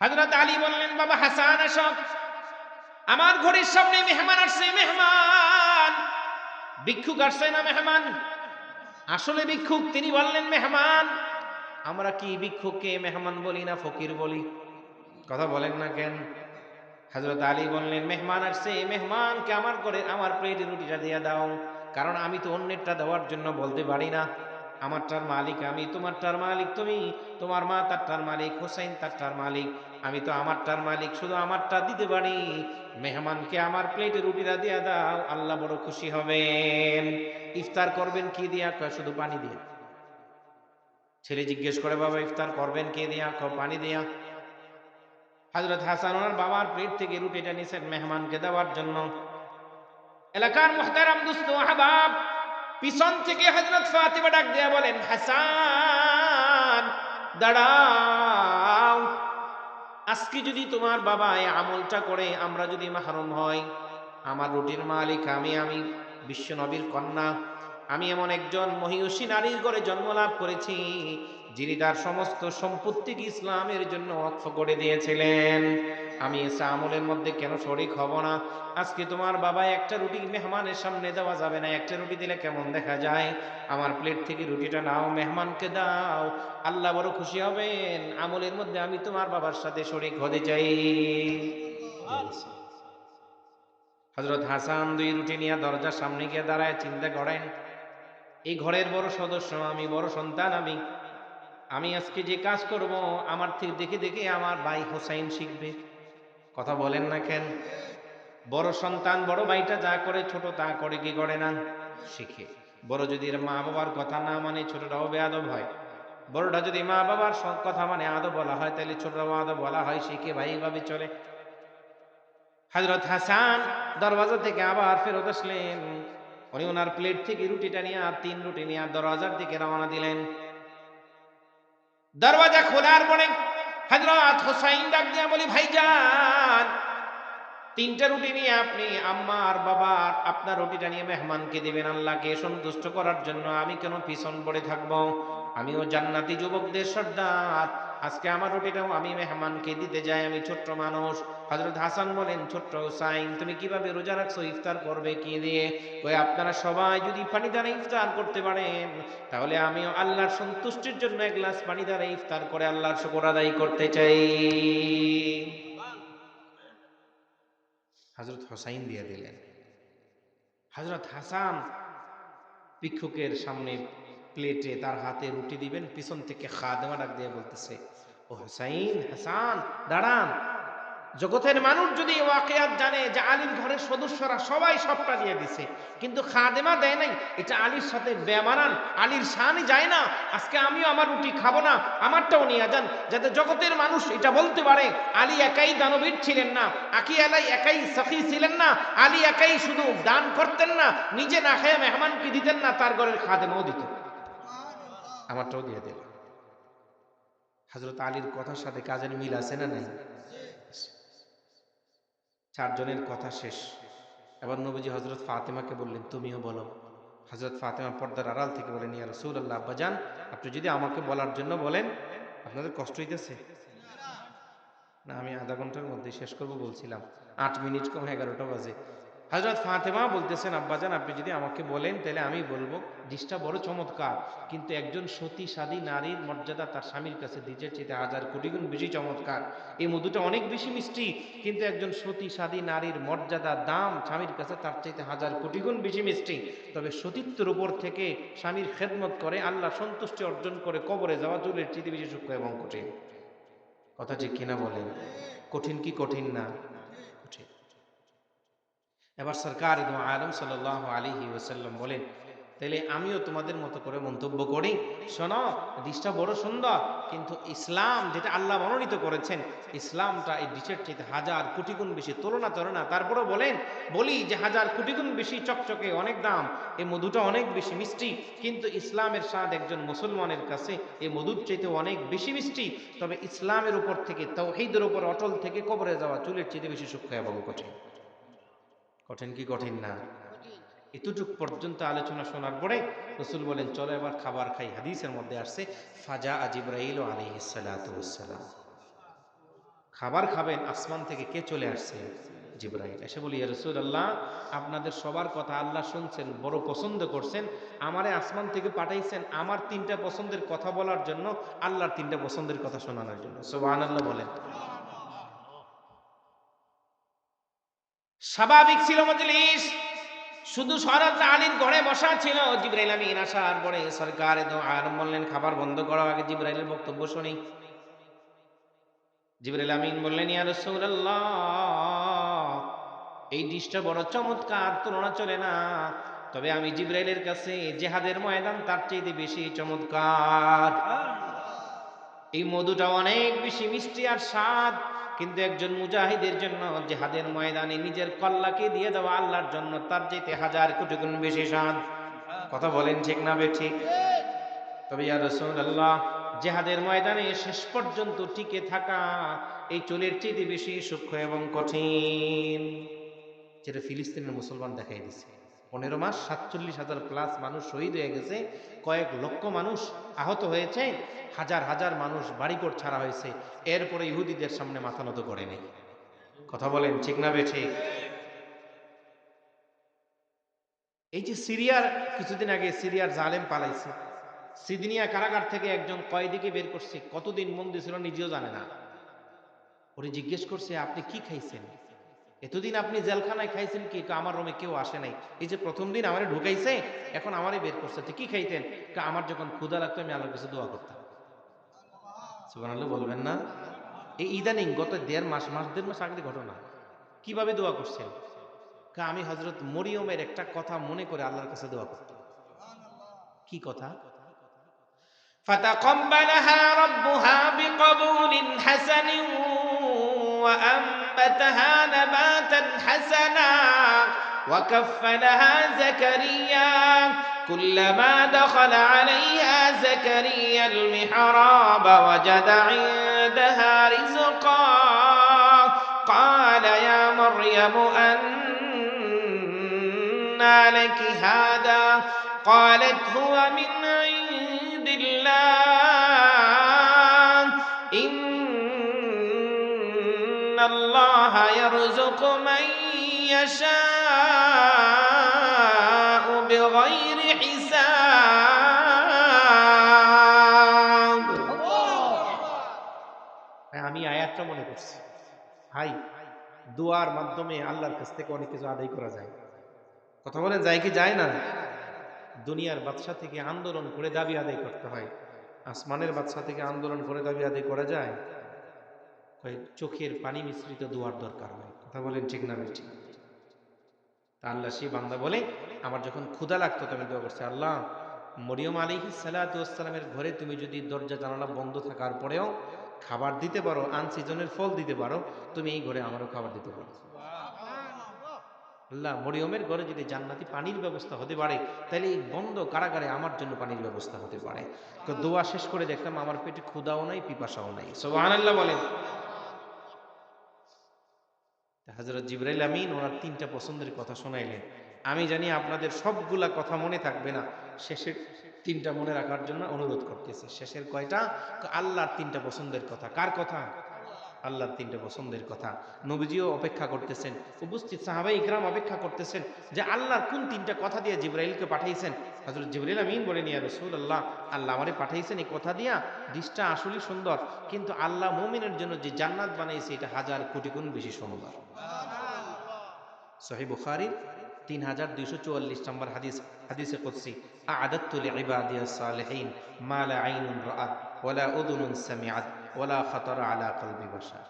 হযরত আলী বললেন, বাবা হাসান আসো আমার ঘড়ির সামনে মেহমান আসছে, মেহমান। ভিক্ষুক আসছে না, মেহমান? আসলে ভিক্ষুক, তিনি বললেন, মেহমান, আমরা কি ভিক্ষুককে মেহমান বলি না, ফকির বলি? কথা বলেন না কেন? হযরত আলী বললেন, মেহমান আসছে, মেহমানকে আমার করে আমার প্লেটে রুটিটা দিয়ে দাও। কারণ আমি তো অন্যেরটা দেওয়ার জন্য বলতে পারি না। আমারটার মালিক, আমি তোমারটার মালিক, তুমি তোমার মা তারটার মালিক হোসেন তারটার মালিক, আমি তো আমারটার মালিক, শুধু আমারটা দিতে পারি। মেহমানকে আমার প্লেটে রুটিটা দিয়ে দাও, আল্লাহ বড় খুশি হবেন। ইফতার করবেন কি দিয়া? কয়, শুধু পানি দিয়া। ছেলে জিজ্ঞেস করে, বাবা, ইফতার করবেন কে দিয়া? পানি দিয়া। হজরত হাসান ওনার বাবার প্লেট থেকে রুটিটা নিছেন মেহমানকে দেওয়ার জন্য। এলাকার মুহতারাম দুস্থ আহবাব পিছন থেকে হজরত ফাতিমা ডাক দিয়া বলেন, হাসান, দাঁড়াও। আজকে যদি তোমার বাবা এই আমলটা করে, আমরা যদি মাহরুম হই, আমার রুটির মালিক আমি আমি বিশ্বনবীর কন্যা, আমি এমন একজন মহিষী নারীর ঘরে জন্ম লাভ করেছি যিনি তার সমস্ত সম্পত্তিকে ইসলামের জন্য অক্ষ করে দিয়েছিলেন। আমি এসে আমলের মধ্যে কেন শরিক হব না? আজকে তোমার বাবা একটা রুটি মেহমানের সামনে দেওয়া যাবে না। একটা রুটি দিলে কেমন দেখা যায়? আমার প্লেট থেকে রুটিটা নাও, মেহমানকে দাও। আল্লাহ বড় খুশি হবেন। আমলের মধ্যে আমি তোমার বাবার সাথে শরিক হতে চাই। হজরত হাসান দুই রুটি নিয়ে দরজার সামনে গিয়ে দাঁড়ায়, চিন্তা করেন, এই ঘরের বড় সদস্য, আমি বড় সন্তান, আমি আমি আজকে যে কাজ করব, আমার থেকে দেখে দেখে আমার ভাই হোসাইন শিখবে। কথা বলেন না কেন? বড় সন্তান, বড় ভাইটা যা করে, ছোট তা করে, কি করে না? শিখে। বড় যদি মা বাবার কথা না মানে ছোটটাও বেয়াদব হয়। বড়টা যদি মা বাবার কথা মানে আদব বলা হয়, তাহলে ছোটটাও আদব বলা হয়, শিখে ভাই ভাবে চলে। হজরত হাসান দরওয়াজা থেকে আবার ফেরত আসলেন। উনি ওনার প্লেট থেকে রুটিটা নিয়ে আর তিন রুটি নিয়ে আর দরওয়াজার দিকে রওনা দিলেন। দরওয়াজা খোলার পরে হজরত হোসাইন ডাক দিয়া বলি, ভাইজান, তিনটা রুটি নিয়ে আপনি আম্মার বাবার, আপনার রুটিটা নিয়ে মেহমানকে দেবেন আল্লাহকে সন্তুষ্ট করার জন্য। আমি কেন পিছন পড়ে থাকব? আমিও জান্নাতি যুবকদের সর্দার। আজকে আমার রুটিটাও আমি মেহমানকে দিতে যাই, আমি ছোট্ট মানুষ। হজরত হাসান বলেন, ছোট্ট হুসাইন, তুমি কীভাবে রোজা রাখছো? ইফতার করবে কি দিয়ে? ওই আপনারা সবাই যদি পানি দ্বারা ইফতার করতে পারেন, তাহলে আমিও আল্লাহর সন্তুষ্টির জন্য এক গ্লাস পানি দ্বারা ইফতার করে আল্লাহর শুকর আদায় করতে চাই। হজরত হোসাইন দিয়ে দিলেন। হজরত হাসান ভিক্ষুকের সামনে প্লেটে তার হাতে রুটি দিবেন, পিছন থেকে খাদেমা ডাক দিয়ে বলতেছে, ও হোসাইন, হাসান, দাঁড়ান। জগতের মানুষ যদি ওয়াকিয়াত জানে যে আলীর ঘরের সদস্যরা সবাই সবটা দিয়ে দিছে, কিন্তু খাদেমা দেয় নাই, এটা আলীর সাথে বেমানান, আলীর শানই যায় না। আজকে আমিও আমার রুটি খাব না, আমারটাও নিয়ে যান, যাতে জগতের মানুষ এটা বলতে পারে, আলী একাই দানবীর ছিলেন না, আকি আলাই একাই সখী ছিলেন না, আলী একাই শুধু দান করতেন না, নিজে না খেয়ে মেহমানকে দিতেন না, তার ঘরের খাদেমাও দিতেন। আমারটাও দিয়ে দিল। হজরত আলীর কথার সাথে কাজের মিল আছে না নাই? চারজনের কথা শেষ। এবার নবীজি হজরত ফাতেমাকে বললেন, তুমিও বলো। হজরত ফাতেমা পর্দার আড়াল থেকে বলেন, ইয়া রসুল আল্লাহ আব্বাজান আপনি যদি আমাকে বলার জন্য বলেন, আপনাদের কষ্ট হইতেছে? না, আমি আধা ঘণ্টার মধ্যে শেষ করব বলছিলাম। আট মিনিট কম এগারোটা বাজে। হজরত ফাতেমা বলতেছেন, আব্বাজান, আপনি যদি আমাকে বলেন, তাহলে আমি বলব ডিসটা বড় চমৎকার। কিন্তু একজন সতী, সাদী নারীর মর্যাদা তার স্বামীর কাছে দিজের চেয়ে হাজার কোটি গুণ বেশি চমৎকার। এই মধুটা অনেক বেশি মিষ্টি, কিন্তু একজন সতী, সাদী নারীর মর্যাদা, দাম স্বামীর কাছে তার চাইতে হাজার কোটি গুণ বেশি মিষ্টি। তবে সতীত্বের উপর থেকে স্বামীর খেদমত করে, আল্লাহ সন্তুষ্টি অর্জন করে, কবরে যাওয়া চুলের চেয়ে বেশি সূক্ষ্ম এবং কঠিন। কথা ঠিক কিনা বলেন? কঠিন কি কঠিন না? এবার সরকার একদম আলম সাল আলিহি ওসাল্লাম বলেন তাহলে আমিও তোমাদের মতো করে মন্তব্য করি। শোনো ডিশটা বড় সুন্দর, কিন্তু ইসলাম যেটা আল্লাহ মনোনীত করেছেন, ইসলামটা এই ডিশের চেয়ে হাজার কোটি গুণ বেশি, তুলনা তুলনা তারপরেও বলেন, বলি যে হাজার কোটি গুণ বেশি চকচকে অনেক দাম, এই মধুটা অনেক বেশি মিষ্টি, কিন্তু ইসলামের স্বাদ একজন মুসলমানের কাছে এই মধুর চাইতে অনেক বেশি মিষ্টি। তবে ইসলামের উপর থেকে, তৌহিদের উপর, অটল থেকে কবরে যাওয়া চুলের চাইতে বেশি সূক্ষ্ম এবং কঠিন। কঠিন কি কঠিন না? এতটুক পর্যন্ত আলোচনা শোনার পরে রসুল বলেন চলো এবার খাবার খাই। হাদিসের মধ্যে আসছে ফাজা আজিব্রাইল আলহিসালাম খাবার খাবেন আসমান থেকে কে চলে আসছে? জিব্রাইল। এসে বলি রসুল্লাহ আপনাদের সবার কথা আল্লাহ শুনছেন বড় পছন্দ করছেন। আমারে আসমান থেকে পাঠাইছেন আমার তিনটা পছন্দের কথা বলার জন্য আল্লাহর তিনটা পছন্দের কথা শোনানোর জন্য। সোবান আল্লাহ বলেন। স্বাভাবিক ছিল মজলিস। শুধু শরৎ আলীর ঘরে বসা ছিল। জিব্রাইল আমিন আসার পরে সরকার আর বললেন খাবার বন্ধ করো আগে জিব্রাইলের বক্তব্য শুনি। জিবরাইল আমিন বললেন, ইয়া রাসূলুল্লাহ, এই ডিশটা বড় চমৎকার, তুলনা চলে না। তবে আমি জিব্রাইলের কাছে জেহাদের ময়দান, তার চাইতে বেশি চমৎকার। এই মধুটা অনেক বেশি মিষ্টি আর স্বাদ। কিন্তু একজন মুজাহিদের জন্য জেহাদের ময়দানে নিজের কল্লাকে দিয়ে দেওয়া আল্লাহর জন্য তার চাইতে হাজার কোটি গুণ বেশি স্বাদ কথা বলেন ঠিক না ঠিক তবে ইয়া রাসূলুল্লাহ, জেহাদের ময়দানে শেষ পর্যন্ত টিকে থাকা এই চুলের চেয়ে বেশি সূক্ষ্ম এবং কঠিন। যেটা ফিলিস্তিনের মুসলমান দেখাই দিছে। পনেরো মাস, সাতচল্লিশ হাজার প্লাস মানুষ শহীদ হয়ে গেছে। কয়েক লক্ষ মানুষ আহত হয়েছে। হাজার হাজার মানুষ বাড়িঘর ছাড়া হয়েছে। এরপরে ইহুদিদের সামনে মাথা নত করে নেই। কথা বলেন, ঠিক না বে ঠিক এই যে সিরিয়ার, কিছুদিন আগে সিরিয়ার জালেম পালাইছে। সিদিনিয়া কারাগার থেকে একজন কয়েদিকে বের করছে। কতদিন বন্দি ছিল নিজেও জানে না। ওরে জিজ্ঞেস করছে, আপনি কি খাইছেন? এতদিন আপনি জেলখানায় খাইছেন কি কয়, আমার রুমে কেউ আসে নাই এই যে প্রথম দিন আমারে ঢুকাইছে এখন আমারে বের করছে তো কি খাইতেন কয়, আমার যখন ক্ষুধা লাগতো আমি আল্লাহর কাছে দোয়া করতাম সুবহানাল্লাহ বলবেন না এই ইদানিং গত দেড় মাস মাস দেড় মাস আগের ঘটনা কিভাবে দোয়া করছেন কয়, আমি হজরত মরিয়মের একটা কথা মনে করে আল্লাহর কাছে দোয়া করতাম কি কথা فتقبلها ربها بقبول حسن وأنبتها نباتا حسنا وكفلها زكريا كلما دخل عليها زكريا المحراب وجد عندها رزقا. قال يا مريم أنى لك هذا؟ قالت هو من يشاء بغير حساب হ্যাঁ, আমি আয়াতটা মনে করছি ভাই দোয়ার মাধ্যমে আল্লাহর কাছ থেকে অনেক কিছু আদায় করা যায় কথা বলেন যায় কি যায় না দুনিয়ার বাদশা থেকে আন্দোলন করে দাবি আদায় করতে হয় আসমানের বাদশা থেকে আন্দোলন করে দাবি আদায় করা যায় কয় চোখের পানি মিশ্রিত দোয়ার দরকার হয় কথা বলেন ঠিক না বেঠিক তা আল্লাহ সেই বান্দা বলে, আমার যখন ক্ষুধা লাগতো তুমি দোয়া করছে, আল্লাহ, মরিয়ম আলী সালাতামের ঘরে তুমি যদি দরজা, জানালা বন্ধ থাকার পরেও খাবার দিতে পারো, আনসিজনের ফল দিতে পারো, তুমি এই ঘরে আমারও খাবার দিতে পারো। আল্লাহ, মরিয়মের ঘরে যদি জান্নাতি পানির ব্যবস্থা হতে পারে, তাহলে এই বন্ধ কারাগারে আমার জন্য পানির ব্যবস্থা হতে পারে। তো দোয়া শেষ করে দেখলাম, আমার পেটে ক্ষুদাও নাই, পিপাসাও নাই। সোহান আল্লাহ বলেন। হাজরত জিব্রাইল আমিন ওনার তিনটা পছন্দের কথা শোনাইলেন। আমি জানি আপনাদের সবগুলা কথা মনে থাকবে না। শেষের তিনটা মনে রাখার জন্য অনুরোধ করতেছি। শেষের কয়টা? আল্লাহর তিনটা পছন্দের কথা। কার কথা? আল্লাহর তিনটা পছন্দের কথা। নবীজিও অপেক্ষা করতেছেন উপস্থিত সাহাবাই ইকরাম অপেক্ষা করতেছেন যে আল্লাহর কোন তিনটা কথা দিয়ে জিব্রাইলকে পাঠাইছেন। হজরত জিব্রাইল আমিন বলে নিয়ে রসুল আল্লাহ আল্লাহ আমারে পাঠাইছেন এই কথা দিয়া দৃষ্টা আসলেই সুন্দর। কিন্তু আল্লাহ মুমিনের জন্য যে জান্নাত বানাইছে এটা হাজার কোটি গুণ বেশি সুন্দর। সহি বুখারির তিন হাজার দুইশো চুয়াল্লিশ নম্বর হাদিস হাদিসে কুদসি আদাত্তুল ইবাদিয়া সালিহিন মা লা আইনুন রাআত ওয়ালা উযুনুন সামিআত। ওয়ালা খাতারা আলা কলবি বাশার।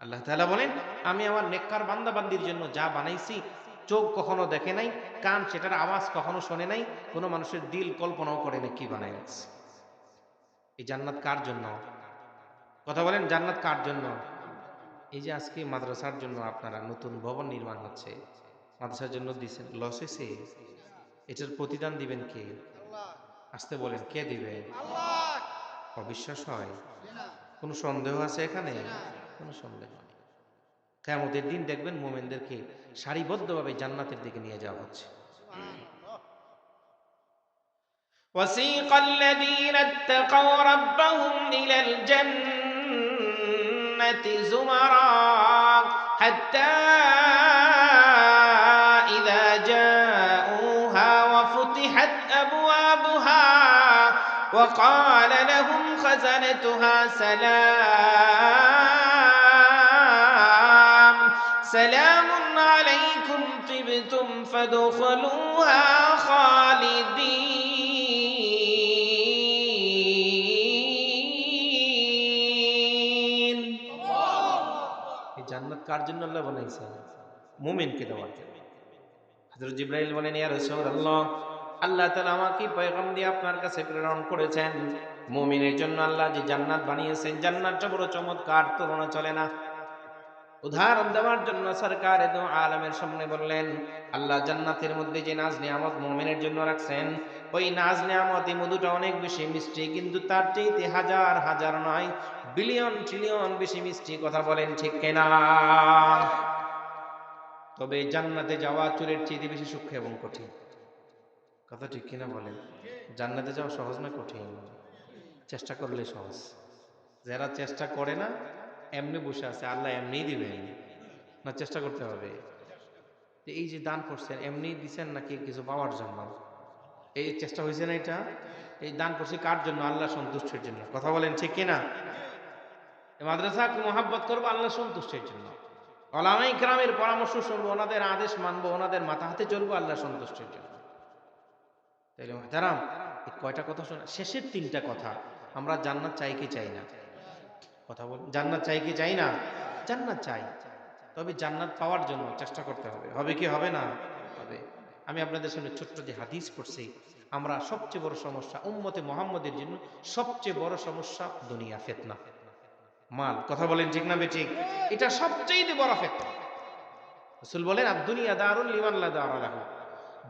আল্লাহ তাআলা বলেন আমি আমার নেককার বান্দাবান্দির জন্য যা বানাইছি চোখ কখনো দেখে নাই কান সেটার আওয়াজ কখনো শোনে নাই কোনো মানুষের দিল কল্পনাও করে না কি বানাই এই জান্নাত কার জন্য? কথা বলেন জান্নাত কার জন্য? এই যে আজকে মাদ্রাসার জন্য আপনারা নতুন ভবন নির্মাণ হচ্ছে মাদ্রাসার জন্য দিচ্ছেন লস হয়েছে? এটার প্রতিদান দিবেন কে? আসতে বলেন কে দিবে? অবিশ্বাস হয় কোনো সন্দেহ আছে এখানে কোনো সন্দেহ নেই কেমতের দিন দেখবেন মোমেনদেরকে সারিবদ্ধভাবে জান্নাতের দিকে নিয়ে যাওয়া হচ্ছে وسيق الذين اتقوا ربهم إلى الجنة الجنة زمرا حتى وقال لهم خزنتها سلام سلام عليكم طبتم فادخلوها خالدين এই জান্নাত কার জন্য আল্লাহ বানাইছে মুমিনকে দেওয়ার জন্য হযরত জিব্রাইল বলেন ইয়া রাসূলুল্লাহ আল্লাহ তাআলা আমাকে পয়গাম দিয়ে আপনার কাছে প্রেরণ করেছেন। মুমিনের জন্য আল্লাহ যে জান্নাত বানিয়েছেন, জান্নাতটা বড় চমৎকার, তুলনা চলে না। উদাহরণ দেওয়ার জন্য সরকার এদম আলমের সামনে বললেন, আল্লাহ জান্নাতের মধ্যে যে নাজ নিয়ামত মোমেনের জন্য রাখছেন, ওই নাজ নিয়ামত এই মধুটা অনেক বেশি মিষ্টি, কিন্তু তার চাইতে হাজার হাজার নয়, বিলিয়ন, ট্রিলিয়ন বেশি মিষ্টি কথা বলেন ঠিক কেনা? তবে জান্নাতে যাওয়া চুরের চেয়ে বেশি সূক্ষ্ম এবং কঠিন। কথা ঠিক কিনা বলেন। জান্নাতে যাওয়া সহজ না কঠিন? চেষ্টা করলে সহজ। যারা চেষ্টা করে না, এমনি বসে আছে, আল্লাহ এমনিই দিবেন। না, চেষ্টা করতে হবে। এই যে দান করছেন এমনি দিছেন নাকি কিছু পাওয়ার জন্য? এই চেষ্টা হয়েছে না এটা? এই দান করছি কার জন্য? আল্লাহ সন্তুষ্টির জন্য। কথা বলেন ঠিক কিনা? এই মাদ্রাসাকে মোহাব্বত করব আল্লাহ সন্তুষ্টির জন্য? অলামাই গ্রামের পরামর্শ শুনব, ওনাদের আদেশ মানবো, ওনাদের মাথা হাতে চলবো আল্লাহ সন্তুষ্টির জন্য। তাইলে মহতারাম, এই কয়টা কথা শোনা, শেষের তিনটা কথা, আমরা জান্নাত চাই কি চাই না? কথা বল, জান্নাত চাই কি চাই না? জান্নাত চাই। তবে জান্নাত পাওয়ার জন্য চেষ্টা করতে হবে। হবে কি হবে না? হবে। আমি আপনাদের সামনে ছোট্ট যে হাদিস পড়ছি, আমরা সবচেয়ে বড় সমস্যা, উম্মতে মোহাম্মদের জন্য সবচেয়ে বড় সমস্যা দুনিয়া, ফেতনা। মাল, কথা বলেন ঠিক না বেঠিক এটা সবচেয়ে বড় ফেতনা। রসুল বলেন আর দুনিয়া দারুল লিমান্লা দাঁড়ালাহ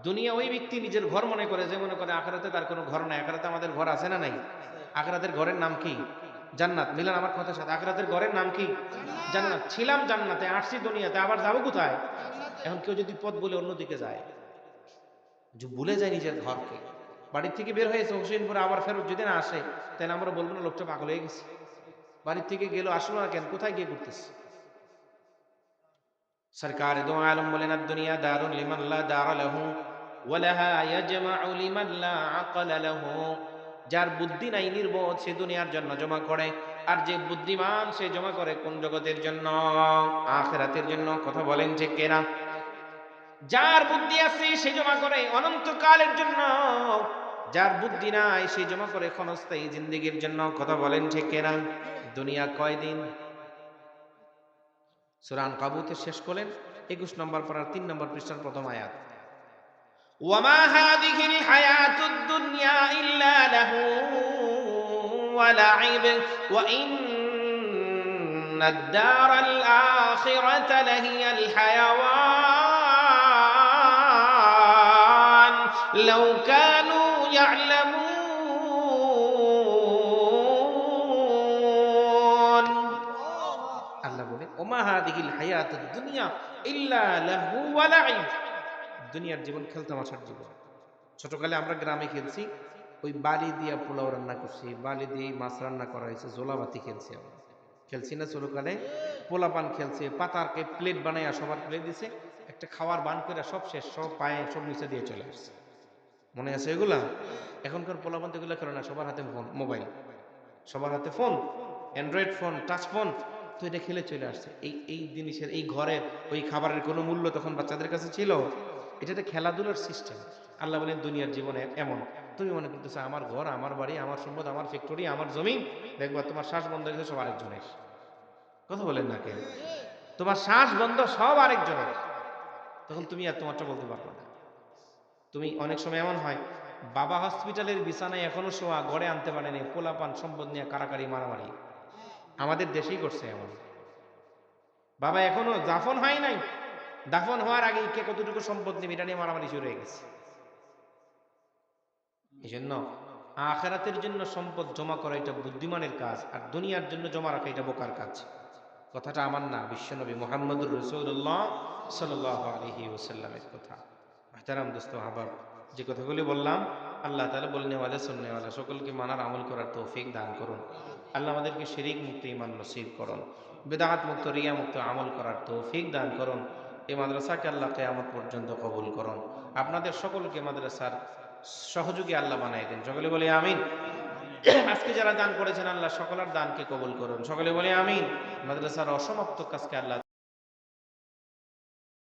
দুনিয়া ওই ব্যক্তি নিজের ঘর মনে করে যে মনে করে আখরাতে তার কোনো ঘর নাই। আখরাতে আমাদের ঘর আছে না নাই? আখরাতের ঘরের নাম কি? জান্নাত। মিলান আমার কথার সাথে, আখরাতের ঘরের নাম কি? জান্নাত। ছিলাম জান্নাতে, আসছি দুনিয়াতে, আবার যাব কোথায়? এখন কেউ যদি পথ বলে অন্যদিকে যায়, যে ভুলে যায় নিজের ঘরকে, বাড়ির থেকে বের হয়েছে হোসেনপুরে আবার ফেরত যদি না আসে, তাহলে আমরা বলব না, লোকটা পাগল হয়ে গেছে। বাড়ির থেকে গেল, আসলো না কেন? কোথায় গিয়ে করতেছে সরকার দো আলম বলেন দুনিয়া দারুণ লিমান লা দার ওয়ালাহা ইয়াজমাউ লিমান লা আকাল লাহু। যার বুদ্ধি নাই নির্বোধ, সে দুনিয়ার জন্য জমা করে। আর যে বুদ্ধিমান, সে জমা করে কোন জগতের জন্য? আখেরাতের জন্য, কথা বলেন যে কেনা? যার বুদ্ধি আছে, সে জমা করে অনন্তকালের জন্য। যার বুদ্ধি নাই, সে জমা করে ক্ষণস্থায়ী জিন্দিগির জন্য, কথা বলেন ঠিক কেনা? দুনিয়া কয়দিন? সুরান কাবুতে শেষ করলেন। একুশ নম্বর পড়ার তিন নম্বর পৃষ্ঠার প্রথম আয়াত। وما هذه الحياة الدنيا إلا له ولعب وإن الدار الآخرة لهي الحيوان لو كانوا يعلمون আল্লাহ বলে ওমা হাদিহিল হায়াত দুনিয়া ইল্লা লাহু ওয়া লাইব দুনিয়ার জীবন খেলতামাশার জীবন। ছোটকালে আমরা গ্রামে খেলছি, ওই বালি দিয়া পোলাও রান্না করছি, বালি দিয়ে মাছ রান্না করা হয়েছে জোলাবাতি খেলছি আমরা। খেলছি না ছোটকালে পোলা পান খেলছে, পাতারকে প্লেট বানাইয়া সবার প্লেট দিছে, একটা খাওয়ার বান করে সব শেষ, সব পায়ে, সব নিচে দিয়ে চলে আসছে। মনে আছে এগুলা? এখনকার পোলাপান তো এগুলো করে না, সবার হাতে ফোন মোবাইল সবার হাতে phone Android phone touch phone তো এটা খেলে চলে আসছে। এই এই জিনিসের, এই ঘরের, ওই খাবারের কোনো মূল্য তখন বাচ্চাদের কাছে ছিল? এটা একটা খেলাধুলার সিস্টেম আল্লাহ বলেন, দুনিয়ার জীবনে এমন। তুমি মনে করতেছো, আমার ঘর, আমার বাড়ি, আমার সম্পদ, আমার ফ্যাক্টরি আমার জমি। দেখবা তোমার শ্বাস বন্ধ হয়ে সব আরেকজনের। কথা বলেন না কেন? তোমার শ্বাস বন্ধ, সব আরেকজনের। তখন তুমি আর তোমারটা বলতে পারবে না। তুমি অনেক সময় এমন হয়, বাবা হসপিটালের বিছানায় এখনও শোয়া, ঘরে আনতে পারেনি পোলাপান, সম্পদ নিয়ে কারাকারি, মারামারি। আমাদের দেশেই করছে এমন। বাবা এখনও দাফন হয় নাই দাফন হওয়ার আগে কে কতটুকু সম্পদ নেবে, এটা নিয়ে মারামারি শুরু হয়ে গেছে। এই জন্য আখেরাতের জন্য সম্পদ জমা করা এটা বুদ্ধিমানের কাজ, আর দুনিয়ার জন্য জমা রাখা এটা বোকার কাজ। কথাটা আমার না বিশ্বনবী মোহাম্মদুর রসুল্লাহ সাল্লাহ ওসাল্লামের কথা। আহতারাম দোস্ত, হাবাব, যে কথাগুলি বললাম, আল্লাহ তালা বলনেওয়ালা শুননেওয়ালা সকলকে মানার আমল করার তৌফিক দান করুন। আল্লাহ আমাদেরকে শিরিক মুক্ত ইমান নসিব করুন। বেদাহাত মুক্ত, রিয়া মুক্ত আমল করার তৌফিক দান করুন। এই মাদ্রাসাকে আল্লাহ কেয়ামত পর্যন্ত কবুল করুন। আপনাদের সকলকে মাদ্রাসার সহযোগী আল্লাহ বানাই দেন। সকলে বলে আমিন। আজকে যারা দান করেছেন, আল্লাহ সকলের দানকে কবুল করুন। সকলে বলে আমিন। মাদ্রাসার অসমাপ্ত কাজকে আল্লাহ